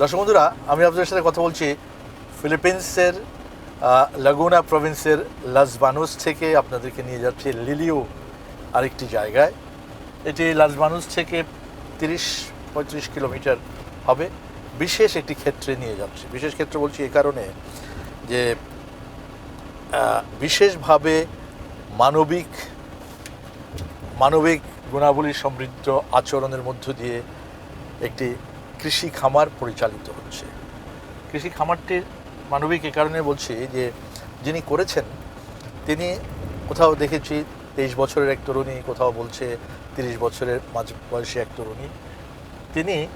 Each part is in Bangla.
দর্শক বন্ধুরা, আমি আপনাদের সাথে কথা বলছি ফিলিপিন্সের লাগুনা প্রভিন্সের লাস বানুস থেকে আপনাদেরকে নিয়ে যাচ্ছি লিলিও আরেকটি জায়গায়। এটি লাস বানুস থেকে তিরিশ, পঁয়ত্রিশ কিলোমিটার হবে। বিশেষ একটি ক্ষেত্রে নিয়ে যাচ্ছে। বিশেষ ক্ষেত্র বলছি এ কারণে যে বিশেষভাবে মানবিক মানবিক গুণাবলী সমৃদ্ধ আচরণের মধ্য দিয়ে একটি কৃষি খামার পরিচালিত হচ্ছে। কৃষি খামারটির মানবিক এ কারণে বলছি যে, যিনি করেছেন, তিনি কোথাও দেখেছি তেইশ বছরের এক তরুণী, কোথাও বলছে তিরিশ বছরের মাঝ বয়সী এক তরুণী। তিনি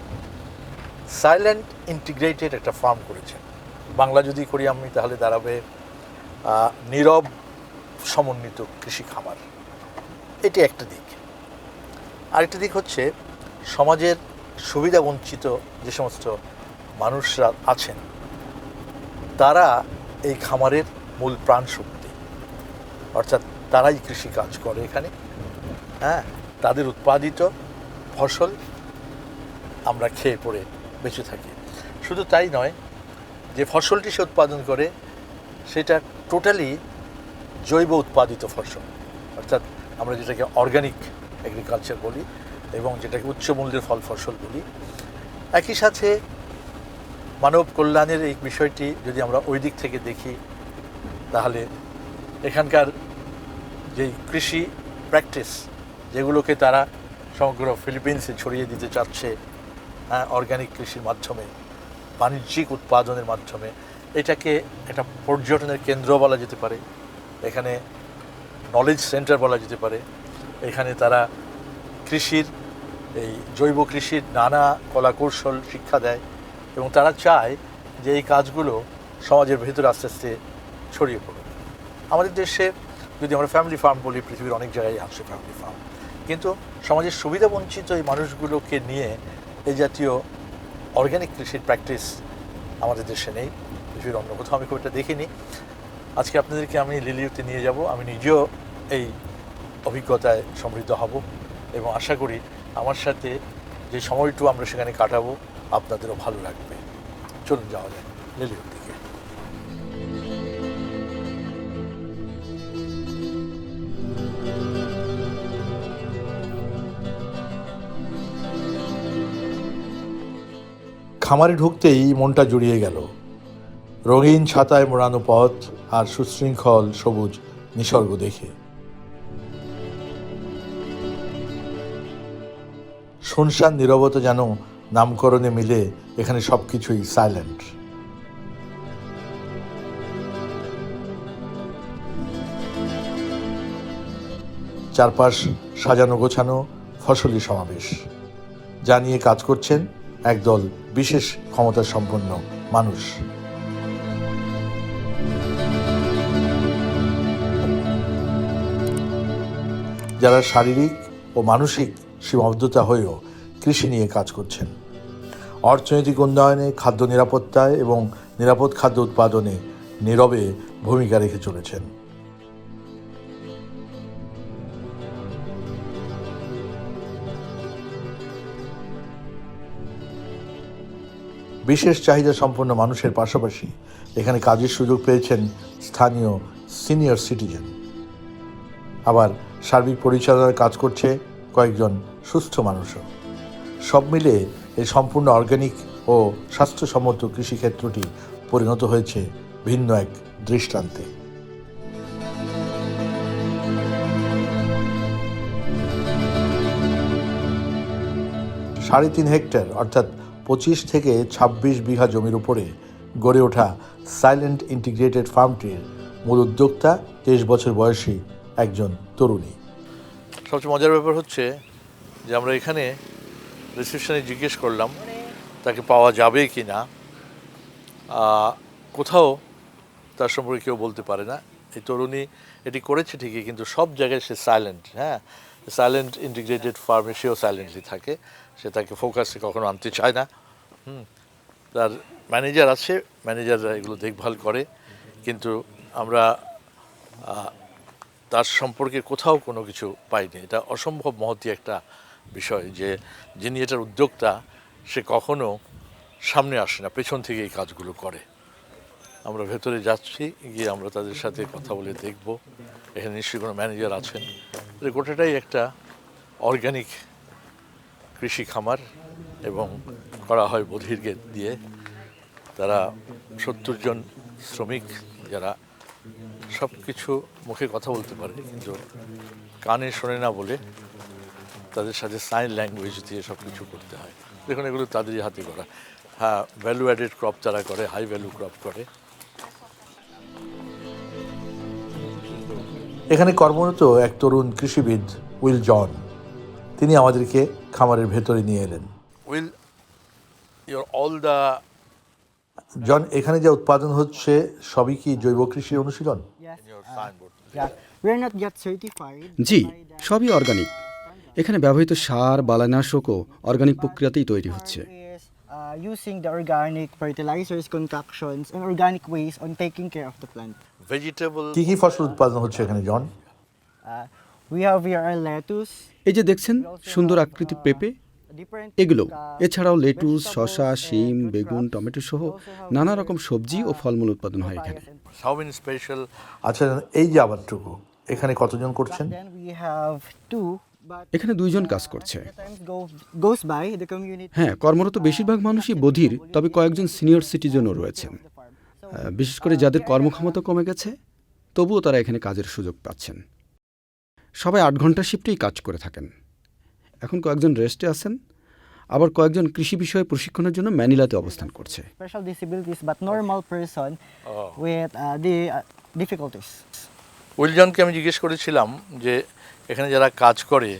সাইলেন্ট ইন্টিগ্রেটেড একটা ফার্ম করেছেন। বাংলা যদি করি আমি, তাহলে দাঁড়াবে নীরব সমন্বিত কৃষি খামার। এটি একটা দিক। আরেকটা দিক হচ্ছে, সমাজের সুবিধা বঞ্চিত যে সমস্ত মানুষরা আছেন, তারা এই খামারের মূল প্রাণ শক্তি অর্থাৎ তারাই কৃষি কাজ করে এখানে। হ্যাঁ তাদের উৎপাদিত ফসল আমরা খেয়ে পড়ে বেঁচে থাকি। শুধু তাই নয়, যে ফসলটি সে উৎপাদন করে, সেটা টোটালি জৈব উৎপাদিত ফসল। অর্থাৎ আমরা যেটাকে অর্গানিক এগ্রিকালচার বলি এবং যেটাকে উচ্চ মূল্যের ফল ফসল বলি, একই সাথে মানব কল্যাণের এই বিষয়টি যদি আমরা ওই দিক থেকে দেখি, তাহলে এখানকার যেই কৃষি প্র্যাকটিস যেগুলোকে তারা সমগ্র ফিলিপিন্সে ছড়িয়ে দিতে চাচ্ছে হ্যাঁ অর্গানিক কৃষির মাধ্যমে, বাণিজ্যিক উৎপাদনের মাধ্যমে, এটাকে একটা পর্যটনের কেন্দ্র বলা যেতে পারে, এখানে নলেজ সেন্টার বলা যেতে পারে, এখানে তারা কৃষির, এই জৈব কৃষির নানা কলাকৌশল শিক্ষা দেয় এবং তারা চায় যে এই কাজগুলো সমাজের ভেতরে আস্তে আস্তে ছড়িয়ে পড়ুক। আমাদের দেশে যদি আমরা ফ্যামিলি ফার্ম বলি, পৃথিবীর অনেক জায়গায় আছে ফ্যামিলি ফার্ম কিন্তু সমাজের সুবিধা বঞ্চিত এই মানুষগুলোকে নিয়ে এই জাতীয় অর্গ্যানিক কৃষির প্র্যাকটিস আমাদের দেশে নেই। পৃথিবীর অন্য কোথাও আমি খুব একটা দেখিনি। আজকে আপনাদেরকে আমি লিলিউতে নিয়ে যাব। আমি নিজেও এই অভিজ্ঞতায় সমৃদ্ধ হব। এবং আশা করি আমার সাথে যে সময়টু আমরা সেখানে কাটাবো, আপনাদেরও ভালো লাগবে। চলুন যাওয়া যায় লিলিউর দিকে। খামারে ঢুকতেই মনটা জুড়িয়ে গেল। রঙিন ছাতায় মোড়ানো পথ আর সুশৃঙ্খল সবুজ নিসর্গ দেখে। শুনশান নীরবতা যেন নামকরণে মিলে এখানে সব কিছুই সাইলেন্ট চারপাশ সাজানো গোছানো ফসলি সমাবেশ। যা নিয়ে কাজ করছেন একদল বিশেষ ক্ষমতা সম্পন্ন মানুষ। যারা শারীরিক ও মানসিক সীমাবদ্ধতা হয়েও কৃষি নিয়ে কাজ করছেন। অর্থনৈতিক উন্নয়নে, খাদ্য নিরাপত্তায় এবং নিরাপদ খাদ্য উৎপাদনে নীরবে ভূমিকা রেখে চলেছেন। বিশেষ চাহিদা সম্পন্ন মানুষের পাশাপাশি এখানে কাজের সুযোগ পেয়েছেন স্থানীয় সিনিয়র সিটিজেন। আবার সার্বিক পরিচালনার কাজ করছে কয়েকজন সুস্থ মানুষও। সব মিলে এই সম্পূর্ণ অর্গানিক ও স্বাস্থ্যসম্মত কৃষিক্ষেত্রটি পরিণত হয়েছে ভিন্ন এক দৃষ্টান্তে। সাড়ে তিন হেক্টর, অর্থাৎ পঁচিশ থেকে ২৬ বিঘা জমির উপরে গড়ে ওঠা সাইলেন্ট ইন্টিগ্রেটেড ফার্মটির মূল উদ্যোক্তা তেইশ বছর বয়সী একজন তরুণী। সবচেয়ে মজার ব্যাপার হচ্ছে যে আমরা এখানে রিসেপশনে জিজ্ঞেস করলাম, তাকে পাওয়া যাবে কি না। কোথাও তার সম্পর্কে কেউ বলতে পারে না। এই তরুণী এটি করেছে ঠিকই, কিন্তু সব জায়গায় সে সাইলেন্ট হ্যাঁ? সাইলেন্ট ইন্টিগ্রেটেড ফার্মে সেও সাইলেন্টলি থাকে। সে তাকে ফোকাসে কখনো আনতে চায় না। হুম? তার ম্যানেজার আছে ম্যানেজাররা এগুলো দেখভাল করে। কিন্তু আমরা তার সম্পর্কে কোথাও কোনো কিছু পাইনি। এটা অসম্ভব মহতি একটা বিষয় যে যিনি এটার উদ্যোক্তা, সে কখনো সামনে আসে না, পেছন থেকে এই কাজগুলো করে। আমরা ভেতরে যাচ্ছি, গিয়ে আমরা তাদের সাথে কথা বলে দেখব। এখানে নিশ্চয়ই কোনো ম্যানেজার আছেন। গোটাটাই একটা অর্গানিক কৃষি খামার এবং করা হয় বধিরকে দিয়ে। তারা সত্তর জন শ্রমিক যারা সব কিছু মুখে কথা বলতে পারে, কিন্তু কানে শোনে না বলে তাদের সাথে সাইন ল্যাঙ্গুয়েজ দিয়ে সব কিছু করতে হয়। দেখুন এগুলো তাদেরই হাতে করা হ্যাঁ ভ্যালু অ্যাডেড ক্রপ তারা করে হাই ভ্যালু ক্রপ করে। এখানে কর্মরত এক তরুণ কৃষিবিদ উইল জন। তিনি আমাদেরকে খামারের ভেতরে নিয়ে এলেন। উইল ইউর অল দ্য জন এখানে যা উৎপাদন হচ্ছে সবই কি জৈব কৃষির অনুশীলন? Uh, yeah, we're not yet certified. জি সবই অর্গানিক এখানে ব্যবহৃত সার বালানাশকও অর্গানিক প্রক্রিয়াতেই তৈরি হচ্ছে। কি কি ফসল উৎপাদন হচ্ছে এখানে জন? এই যে দেখছেন সুন্দর আকৃতি পেঁপে এগুলো। এছাড়াও লেটুস শশা শিম বেগুন টমেটো সহ নানা রকম সবজি ও ফলমূল উৎপাদন হয় এখানে। আচ্ছা এই যে আবারটুকু এখানে কতজন করছেন? এখানে দুইজন কাজ করছে। হ্যাঁ কর্মরত বেশিরভাগ মানুষই বধির তবে কয়েকজন সিনিয়র সিটিজেনও রয়েছেন। বিশেষ করে যাদের কর্মক্ষমতা কমে গেছে তবুও তারা এখানে কাজের সুযোগ পাচ্ছেন। সবাই আট ঘণ্টা শিফটেই কাজ করে থাকেন। এখন কয়েকজন রেস্টে আছেন আবার কয়েকজন কৃষি বিষয়ে প্রশিক্ষণের জন্য ম্যানিলাতে অবস্থান করছে। With uh, uh. উইলজনকে আমি জিজ্ঞেস করেছিলাম যে এখানে যারা কাজ করে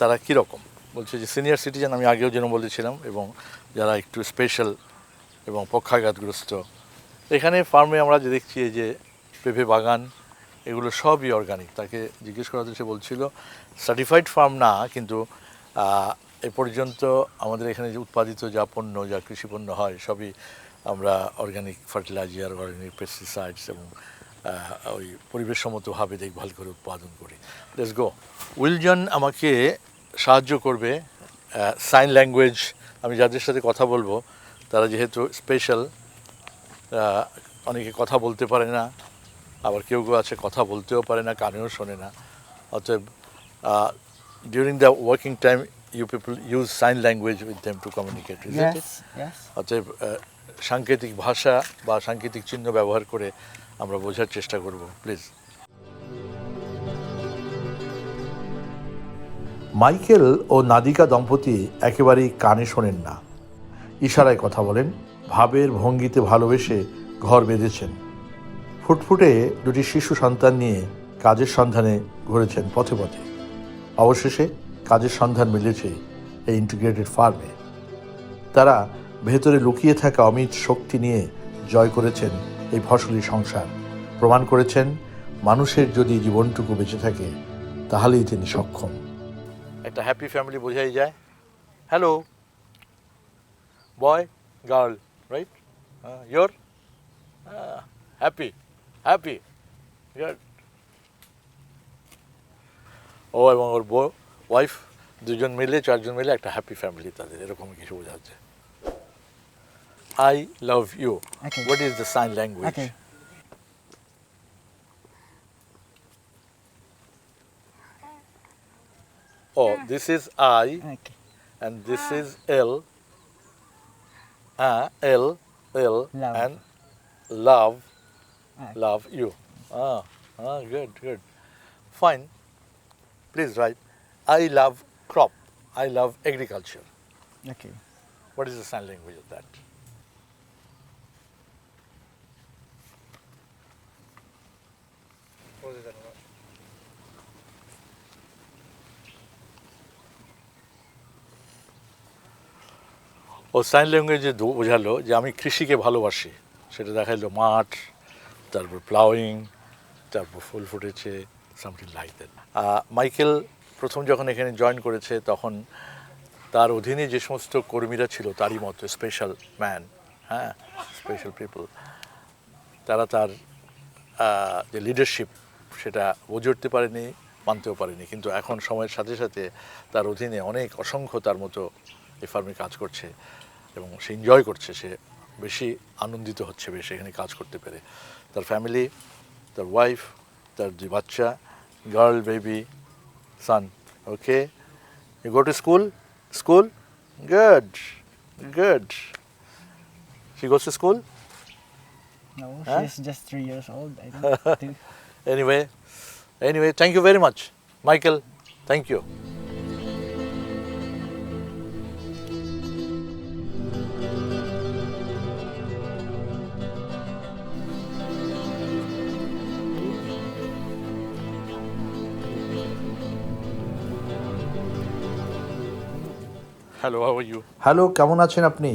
তারা কীরকম? বলছে যে সিনিয়র সিটিজেন আমি আগেও যেন বলেছিলাম এবং যারা একটু স্পেশাল এবং পক্ষাঘাতগ্রস্ত, এখানে ফার্মে আমরা যে দেখছি যে পেঁপে বাগান, এগুলো সবই অর্গানিক তাকে জিজ্ঞেস করাতে সে বলছিল সার্টিফাইড ফার্ম না, কিন্তু এ পর্যন্ত আমাদের এখানে যে উৎপাদিত যা পণ্য, যা কৃষিপণ্য হয়, সবই আমরা অর্গানিক ফার্টিলাইজার অর্গানিক পেস্টিসাইডস এবং ওই পরিবেশসম্মতভাবে দেখভাল করে উৎপাদন করি। লেটস গো উইলজন আমাকে সাহায্য করবে সাইন ল্যাঙ্গুয়েজ আমি যাদের সাথে কথা বলব তারা যেহেতু স্পেশাল অনেকে কথা বলতে পারে না আবার কেউ কেউ আছে কথা বলতেও পারে না কানেও শোনে না। অতএব during the working time you people use sign language with them to communicate. অতএব সাংকেতিক ভাষা বা সাংকেতিক চিহ্ন ব্যবহার করে আমরা বোঝার চেষ্টা করব, প্লিজ। মাইকেল ও নাদিকা দম্পতি একেবারেই কানে শোনেন না। ইশারায় কথা বলেন, ভাবের ভঙ্গিতে ভালোবেসে ঘর বেঁধেছেন। ফুটফুটে দুটি শিশু সন্তান নিয়ে কাজের সন্ধানে ঘুরেছেন পথে পথে। অবশেষে কাজের সন্ধান মিলেছে এই ইন্টিগ্রেটেড ফার্মে। তারা ভেতরে লুকিয়ে থাকা অমিত শক্তি নিয়ে জয় করেছেন এই ফসলি সংসার। প্রমাণ করেছেন, মানুষের যদি জীবনটুকু বেঁচে থাকে, তাহলেই তিনি সক্ষম। একটা হ্যাপি ফ্যামিলি বোঝাই যায়। Hello boy girl right your happy happy ও এবং ওর বউ ওয়াইফ দুজন মিলে, চারজন মিলে একটা হ্যাপি ফ্যামিলি তাদের, এরকম কিছু বোঝাচ্ছে I love you. Okay. What is the sign language? Okay. Oh, this is I, Okay. and this is L. Ah, L, L, Love. and love, Okay. love you. Ah, ah, good, good. Fine. Please write. I love crop. I love agriculture. Okay. What is the sign language of that? ও সাইন ল্যাঙ্গুয়েজে বোঝালো যে আমি কৃষিকে ভালোবাসি। সেটা দেখাইলো মাঠ, তারপর প্লাউইং তারপর ফুল ফুটেছে সামথিং লাইক দ্যাট মাইকেল প্রথম যখন এখানে জয়েন করেছে, তখন তার অধীনে যে সমস্ত কর্মীরা ছিল, তারই মতো স্পেশাল ম্যান হ্যাঁ স্পেশাল পিপল তারা তার যে লিডারশিপ সেটা বুঝে উঠতে পারেনি মানতেও পারেনি কিন্তু এখন সময়ের সাথে সাথে তার অধীনে অনেক অসংখ্য তার মতো এই ফার্মে কাজ করছে এবং সে এনজয় করছে সে বেশি আনন্দিত হচ্ছে বেশি এখানে কাজ করতে পেরে তার ফ্যামিলি তার ওয়াইফ তার দুই বাচ্চা girl baby son okay you go to school school good good she goes to school No, Huh? just three years old. I think. Anyway anyway thank you very much michael thank you hello how are you hello কেমন আছেন আপনি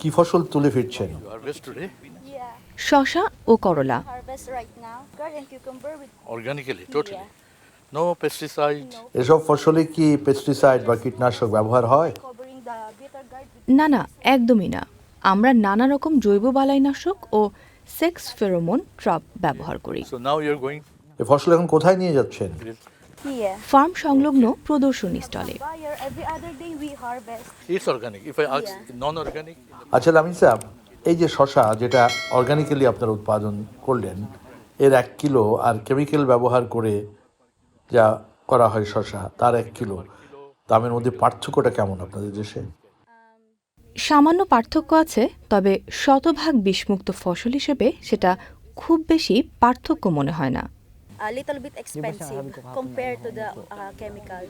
কি ফসল তুলে ফিরছেন you harvest today Yeah, শশা ও করলা। এসব ফসলে কি পেস্টিসাইড বা কীটনাশক ব্যবহার হয়? না না একদমই না। আমরা নানা জৈব বালাইনাশক ও সেক্স ফেরোমন ট্রাপ ব্যবহার করি। ফসল এখন কোথায় নিয়ে যাচ্ছেন? ফার্ম সংলগ্ন প্রদর্শনী স্টলে। আচ্ছা লামিন স্যার এই যে শশা যেটা অর্গানিক্যালি আপনারা উৎপাদন করলেন এর এক কিলো আর কেমিক্যাল ব্যবহার করে যা করা হয় শশা তার এক কিলো। দামের মধ্যে পার্থক্যটা কেমন আপনাদের দেশে? সামান্য পার্থক্য আছে তবে শতভাগ বিষমুক্ত ফসল হিসেবে সেটা খুব বেশি পার্থক্য মনে হয় না। A little bit expensive compared to the uh, chemical.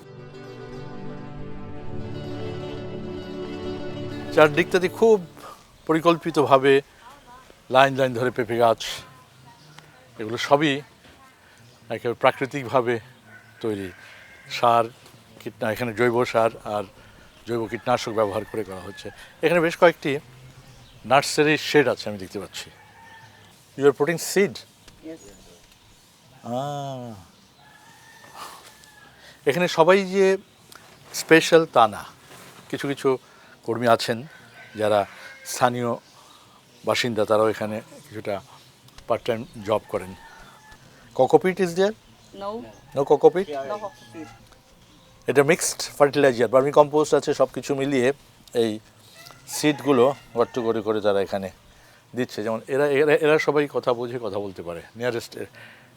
চারদিকটাতে খুব পরিকল্পিতভাবে লাইন লাইন ধরে পেঁপে গাছ এগুলো সবই একেবারে প্রাকৃতিকভাবে তৈরি। সার কীটনা এখানে জৈব সার আর জৈব কীটনাশক ব্যবহার করে করা হচ্ছে। এখানে বেশ কয়েকটি নার্সারি শেড আছে আমি দেখতে পাচ্ছি। ইউ আর পুটিং সিড এখানে সবাই যে স্পেশাল তা না। কিছু কিছু কর্মী আছেন যারা স্থানীয় বাসিন্দা তারাও এখানে কিছুটা পার্ট টাইম জব করেন cocopeat is there no cocopeat. এটা মিক্সড ফার্টিলাইজার বার্মি কম্পোস্ট আছে সব কিছু মিলিয়ে এই সিডগুলো গর্ত করে করে তারা এখানে দিচ্ছে। যেমন এরা এরা এরা সবাই কথা বুঝে কথা বলতে পারে। নিয়ারেস্ট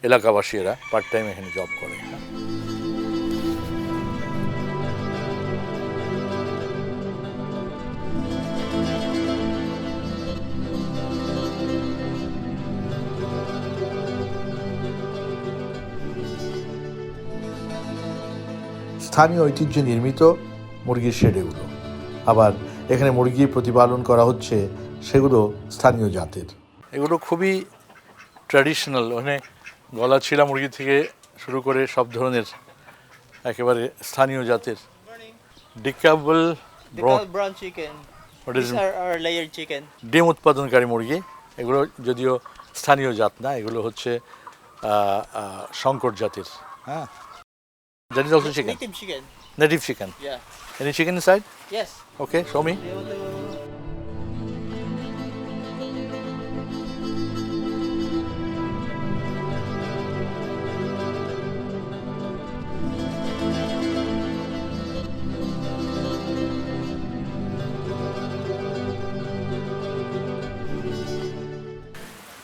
এলাকাবাসী এরা পার্ট টাইম এখানে জব করে। স্থানীয় ঐতিহ্যে নির্মিত মুরগির শেড এগুলো আবার এখানে মুরগি প্রতিপালন করা হচ্ছে সেগুলো স্থানীয় জাতের। এগুলো খুবই ট্র্যাডিশনাল মানে গলা ছিলা মুরগি থেকে শুরু করে সব ধরনের একেবারে স্থানীয় জাতের। ডিকাবল. ডিম উৎপাদনকারী মুরগি। এগুলো যদিও স্থানীয় জাত না এগুলো হচ্ছে আহ, জাতের। হ্যাঁ? That is also chicken Native chicken. Native chicken Yeah. Any chicken side Yes. Okay show me They want to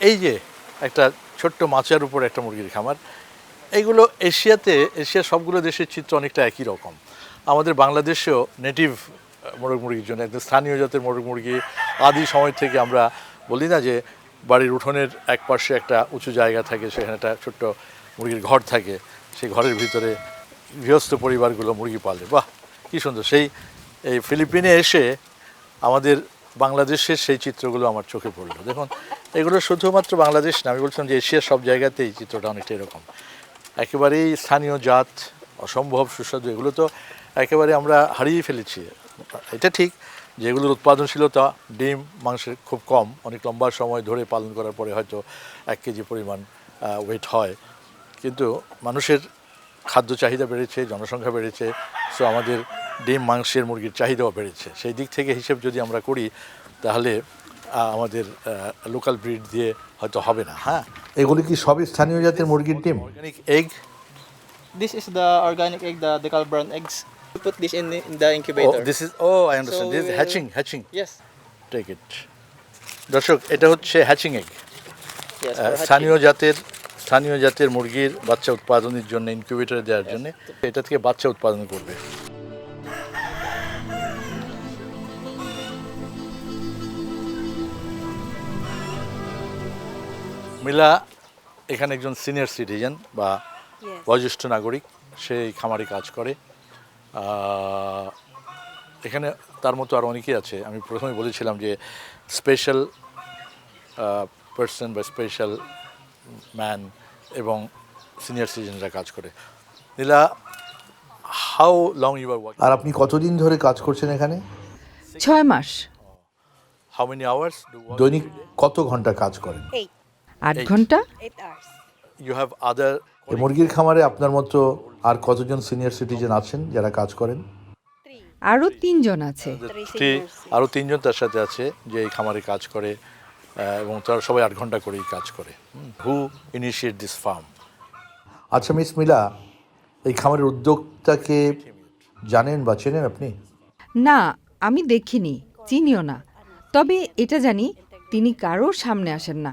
এই যে একটা ছোট্ট মাছের উপর একটা মুরগির খামার এইগুলো এশিয়াতে, এশিয়ার সবগুলো দেশের চিত্র অনেকটা একই রকম। আমাদের বাংলাদেশেও নেটিভ মোরগ মুরগির জন্য, একদম স্থানীয় জাতের মোরগ মুরগি আদি সময় থেকে আমরা বলি না যে বাড়ির উঠোনের এক পাশে একটা উঁচু জায়গা থাকে, সেখানে একটা ছোট্ট মুরগির ঘর থাকে, সেই ঘরের ভিতরে গৃহস্থ পরিবারগুলো মুরগি পালে। বাহ, কী সুন্দর। সেই, এই ফিলিপিনে এসে আমাদের বাংলাদেশের সেই চিত্রগুলো আমার চোখে পড়ল। দেখুন, এগুলো শুধুমাত্র বাংলাদেশ না, আমি বলছিলাম যে এশিয়ার সব জায়গাতেই চিত্রটা অনেকটা এরকম। একেবারেই স্থানীয় জাত, অসম্ভব সুস্বাদু, এগুলো তো একেবারে আমরা হারিয়ে ফেলেছি। এটা ঠিক যে এগুলোর উৎপাদনশীলতা ডিম, মাংসের খুব কম, অনেক লম্বা সময় ধরে পালন করার পরে হয়তো এক কেজি পরিমাণ ওয়েট হয়। কিন্তু মানুষের খাদ্য চাহিদা বেড়েছে, জনসংখ্যা বেড়েছে সো আমাদের ডিম, মাংসের মুরগির চাহিদাও বেড়েছে। সেই দিক থেকে হিসেব যদি আমরা করি, তাহলে আমাদের লোকাল ব্রিড দিয়ে হয়তো হবে না। হ্যাঁ এগুলি কি সব স্থানীয় জাতের মুরগির ডিম? Egg this is the organic egg the DeKalb brown eggs put in the incubator this is oh I this hatching hatching yes it দর্শক এটা হচ্ছে হ্যাচিং এগ স্থানীয় জাতের স্থানীয় জাতের মুরগির বাচ্চা উৎপাদনের জন্য ইনকিউবেটরে দেওয়ার জন্য এটা থেকে বাচ্চা উৎপাদন করবে। মিলা এখানে একজন সিনিয়র সিটিজেন বা বয়োজ্যেষ্ঠ নাগরিক সে এই খামারে কাজ করে। এখানে তার মতো আর অনেকেই আছে। আমি প্রথমে বলেছিলাম যে স্পেশাল পার্সন বা স্পেশাল ম্যান এবং সিনিয়র সিটিজেনরা কাজ করে। Nila how long you are are আপনি কতদিন ধরে কাজ করছেন এখানে? ছয় মাস। হাউ মেনি আওয়ার্স দৈনিক কত ঘণ্টা কাজ করেন. আট ঘণ্টা। ইউ হ্যাভ আদার এই মুরগির খামারে আপনার মতো আর কতজন সিনিয়র সিটিজেন আছেন যারা কাজ করেন. আরও তিনজন আছে। আরও তিনজন তার সাথে আছে যে এই খামারে কাজ করে এবং তারা সবাই আট ঘণ্টা করেই কাজ করে। হু ইনিশিয়েট দিস ফার্ম আচ্ছা মিস মিলা এই খামারের উদ্যোক্তাকে জানেন বা চেনেন আপনি? না আমি দেখিনি চিনিও না। তবে এটা জানি তিনি কারোর সামনে আসেন না।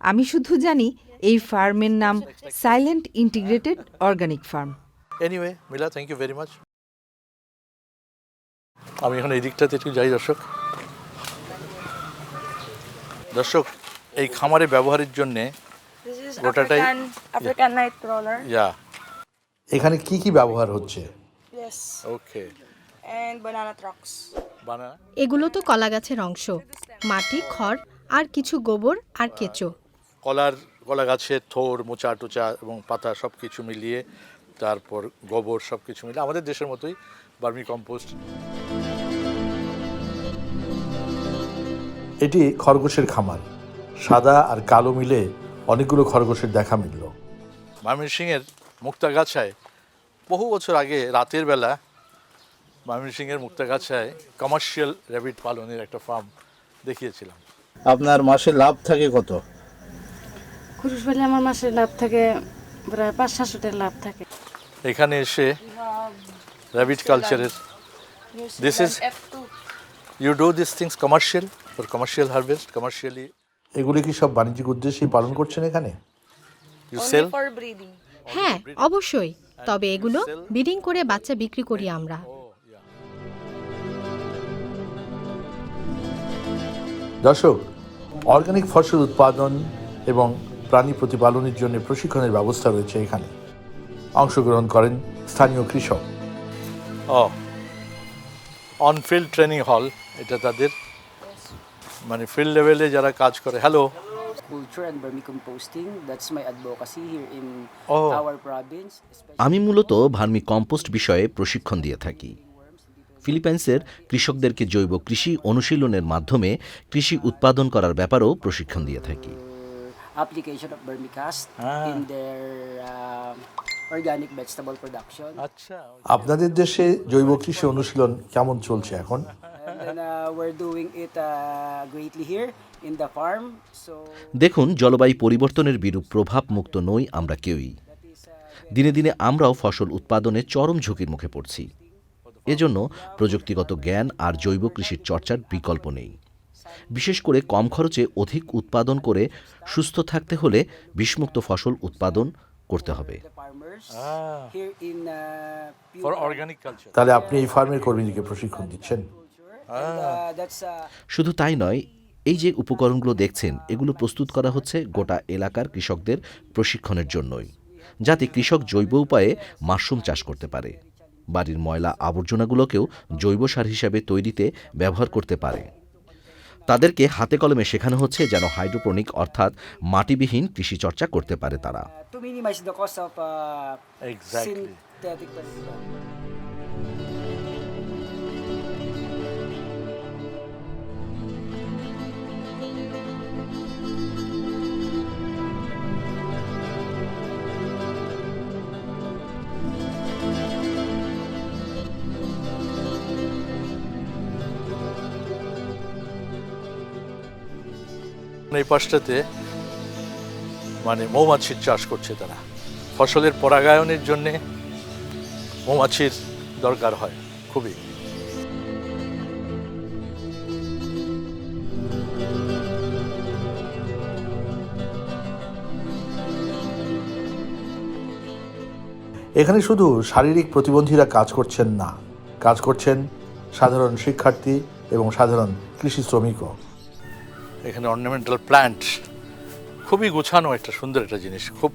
আমি শুধু জানি এই ফার্মের নাম silent integrated organic farm anyway Mila thank you very much আমি এখন এই দিকটাতে একটু যাই দর্শক। দর্শক এই খামারে ব্যবহারের জন্যে গোটাটাই-. ইয়া এখানে কি কি ব্যবহার হচ্ছে? ওকে এগুলো তো কলা গাছের অংশ। মাটি খড় আর কিছু গোবর আর কেঁচো। কলার কলা গাছের থোর মোচা টোচা এবং পাতা সব কিছু মিলিয়ে তারপর গোবর সব কিছু মিলিয়ে আমাদের দেশের মতোই বার্মি কম্পোস্ট। এটি খরগোশের খামার। সাদা আর কালো মিলে অনেকগুলো খরগোশের দেখা মিলল। ময়মনসিংহের মুক্তাগাছায় বহু বছর আগে রাতের বেলা ময়মনসিংহের মুক্তাগাছায় কমার্শিয়াল র্যাবিট পালনের একটা ফার্ম দেখিয়েছিলাম। আপনার মাসে লাভ থাকে কত? খুরুশ পেলে আমার মাসে লাভ থাকে প্রায় পাঁচ সাতশো টাকা লাভ থাকে। এখানে এসে র্যাবিট কালচারের this is you do this things commercial for commercial harvest commercially এগুলি কি সব বাণিজ্যিক উদ্দেশ্যেই পালন করছেন এখানে? ইউ সেল হ্যাঁ অবশ্যই। তবে এগুলো ব্রিডিং করে বাচ্চা বিক্রি করি আমরা। দর্শক অর্গানিক ফসল উৎপাদন এবং প্রাণী প্রতিপালনের জন্য প্রশিক্ষণের ব্যবস্থা রয়েছে এখানে। অংশগ্রহণ করেন স্থানীয় কৃষক। ও অন ফিল্ড ট্রেনিং হল এটা তাদের মানে ফিল্ড লেভেলে যারা কাজ করে। হ্যালো আমি মূলত ভার্মি কম্পোস্ট বিষয়ে প্রশিক্ষণ দিয়ে থাকি। ফিলিপাইন্সের কৃষকদেরকে জৈব কৃষি অনুশীলনের মাধ্যমে কৃষি উৎপাদন করার ব্যাপারেও প্রশিক্ষণ দিয়ে থাকি application of vermicast in their organic vegetable production. আচ্ছা আপনাদের দেশে জৈব কৃষি অনুশীলন কেমন চলছে এখন and then uh, we're doing it uh, greatly here in the farm. So দেখুন জলবায়ু পরিবর্তনের বিরূপ প্রভাব মুক্ত নই আমরা কেউই দিনে দিনে আমরাও ফসল উৎপাদনে চরম ঝুঁকির মুখে পড়ছি এজন্য প্রযুক্তিগত জ্ঞান আর জৈব কৃষির চর্চার বিকল্প নেই। বিশেষ করে কম খরচে অধিক উৎপাদন করে সুস্থ থাকতে হলে বিষমুক্ত ফসল উৎপাদন করতে হবে। তাহলে আপনি এই ফার্মের কর্মীদেরকে প্রশিক্ষণ দিচ্ছেন? শুধু তাই নয় এই যে উপকরণগুলো দেখছেন এগুলো প্রস্তুত করা হচ্ছে গোটা এলাকার কৃষকদের প্রশিক্ষণের জন্যই যাতে কৃষক জৈব উপায়ে মাশরুম চাষ করতে পারে। বাড়ির ময়লা আবর্জনাগুলোকেও জৈব সার হিসাবে তৈরিতে ব্যবহার করতে পারে। তাদেরকে হাতে কলমে শেখানো হচ্ছে যেন হাইড্রোপনিক অর্থাৎ মাটিবিহীন কৃষি চর্চা করতে পারে তারা। এই পাশটাতে মানে মৌমাছির চাষ করছে তারা। ফসলের পরাগায়নের জন্যে মৌমাছির দরকার হয়, খুবই। এখানে শুধু শারীরিক প্রতিবন্ধীরা কাজ করছেন না, কাজ করছেন সাধারণ শিক্ষার্থী এবং সাধারণ কৃষি শ্রমিকও। এখানে অর্নামেন্টাল প্ল্যান্ট খুবই গোছানো একটা সুন্দর একটা জিনিস। খুব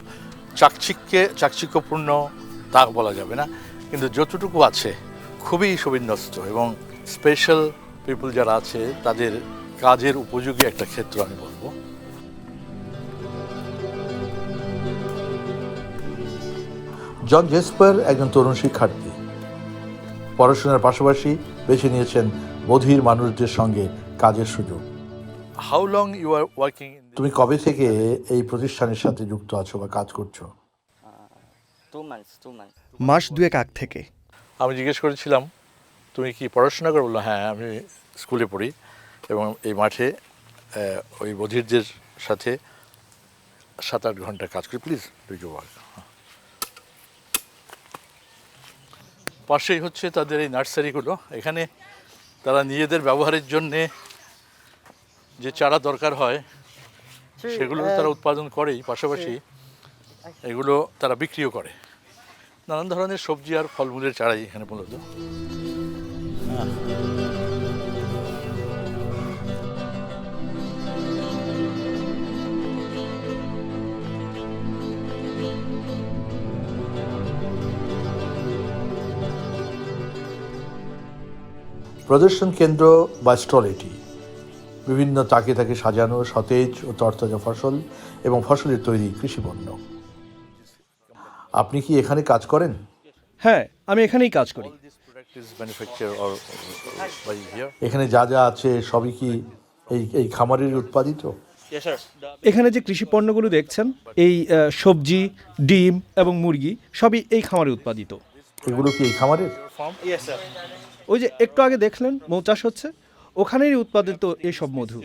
চাকচিক্যে, চাকচিক্যপূর্ণ, তা বলা যাবে না। কিন্তু যতটুকু আছে, খুবই সুবিন্যস্ত এবং স্পেশাল পিপল যারা আছে, তাদের কাজের উপযোগী একটা ক্ষেত্র আমি বলব। জন জেসপার একজন তরুণ শিক্ষার্থী। পড়াশোনার পাশাপাশি বেছে নিয়েছেন বধির মানুষদের সঙ্গে কাজের সুযোগ। How long you are working তুমি কবে থেকে এই প্রতিষ্ঠানের সাথে যুক্ত আছো বা কাজ করছ. মাস দুয়েক আগ থেকে। আমি জিজ্ঞেস করেছিলাম তুমি কি পড়াশোনা করে? বলল হ্যাঁ আমি স্কুলে পড়ি এবং এই মাঠে ওই বধিরদের সাথে সাত আট ঘণ্টা কাজ করি। প্লিজ ডু ইউ ওয়ার্ক পাশেই হচ্ছে তাদের এই নার্সারিগুলো। এখানে তারা নিজেদের ব্যবহারের জন্যে যে চারা দরকার হয় সেগুলো তারা উৎপাদন করেই পাশাপাশি এগুলো তারা বিক্রিও করে। নানান ধরনের সবজি আর ফলমূলের চারাই এখানে মূলত। প্রদর্শন কেন্দ্র বা স্টল এটি। বিভিন্ন তাকে তাকে সাজানো সতেজ ও তরতাজা ফসল এবং ফসলের তৈরি কৃষিপণ্য আপনি কি এখানে কাজ করেন? হ্যাঁ আমি এখানেই কাজ করি। Here. এখানে যা যা আছে সবই কি এই এই খামারের উৎপাদিত? এখানে যে কৃষি পণ্যগুলো দেখছেন এই সবজি ডিম এবং মুরগি সবই এই খামারে উৎপাদিত। এগুলো কি এই খামারের? ওই যে একটু আগে দেখলেন মৌ চাষ হচ্ছে। ওখানেই উৎপাদিত এই সব মধু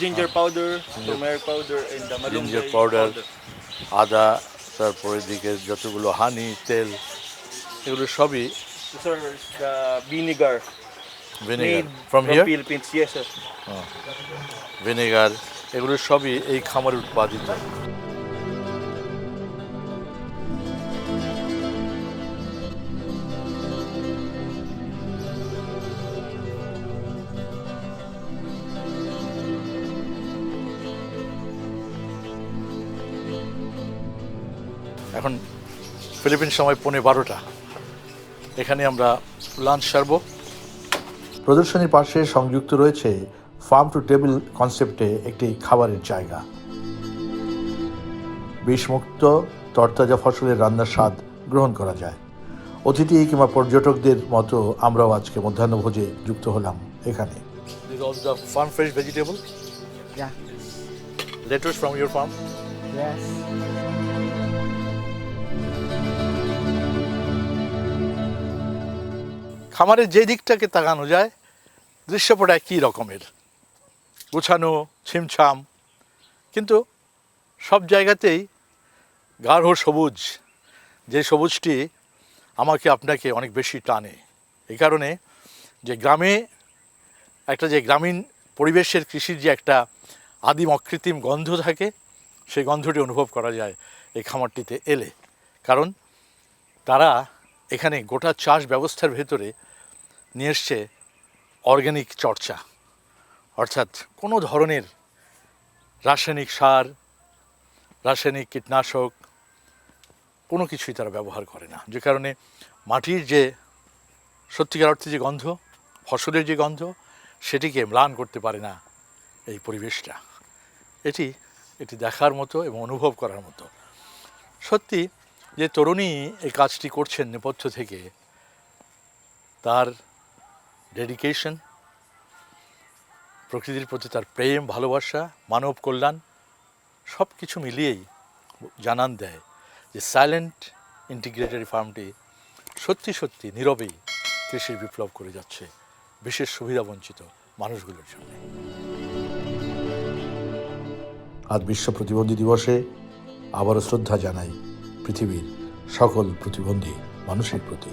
ginger powder turmeric powder and the ginger powder আদা তারপর দিকে যতগুলো হানি তেল এগুলো সবই sir vinegar vinegar from here vinegar এগুলো সবই এই খামারে উৎপাদিত। হয় ফিলিপিন সময় পৌনে বারোটা এখানে আমরা লাঞ্চ সারবো প্রদর্শনীর পাশে সংযুক্ত রয়েছে ফার্ম টু টেবিল কনসেপ্টে একটি খাবারের জায়গা বিষমুক্ত তরতাজা ফসলের রান্নার স্বাদ গ্রহণ করা যায় অতিথি কিংবা পর্যটকদের মতো আমরাও আজকে মধ্যাহ্নভোজে যুক্ত হলাম এখানে These are the farm fresh vegetable. Yeah. Lettuce from your farm. Yes. খামারের যে দিকটাকে তাকানো যায়, দৃশ্যপট একই রকমের। গোছানো, ছিমছাম। কিন্তু সব জায়গাতেই গাঢ় সবুজ। যে সবুজটি আমাকে আপনাকে অনেক বেশি টানে। এই কারণে যে গ্রামে একটা যে গ্রামীণ পরিবেশের কৃষির যে একটা আদিম অকৃত্রিম গন্ধ থাকে, সেই গন্ধটি অনুভব করা যায় এই খামারটিতে এলে। কারণ তারা এখানে গোটা চাষ ব্যবস্থার ভেতরে নিয়ে এসছে অর্গ্যানিক চর্চা। অর্থাৎ কোনো ধরনের রাসায়নিক সার, রাসায়নিক কীটনাশক কোনো কিছুই তারা ব্যবহার করে না। যে কারণে মাটির যে সত্যিকার অর্থে যে গন্ধ, ফসলের যে গন্ধ, সেটিকে ম্লান করতে পারে না এই পরিবেশটা। এটি এটি দেখার মতো এবং অনুভব করার মতো। সত্যি, যে তরুণী এই কাজটি করছেন নেপথ্য থেকে, তার ডেডিকেশন প্রকৃতির প্রতি তার প্রেম, ভালোবাসা, মানব কল্যাণ সব কিছু মিলিয়েই জানান দেয় যে সাইলেন্ট ইন্টিগ্রেটেড ফার্মটি সত্যি সত্যি নীরবেই কৃষির বিপ্লব করে যাচ্ছে, বিশেষ সুবিধাবঞ্চিত মানুষগুলোর জন্য। আজ বিশ্ব প্রতিবন্ধী দিবসে আবারও শ্রদ্ধা জানাই পৃথিবীর সকল প্রতিবন্ধী মানুষের প্রতি।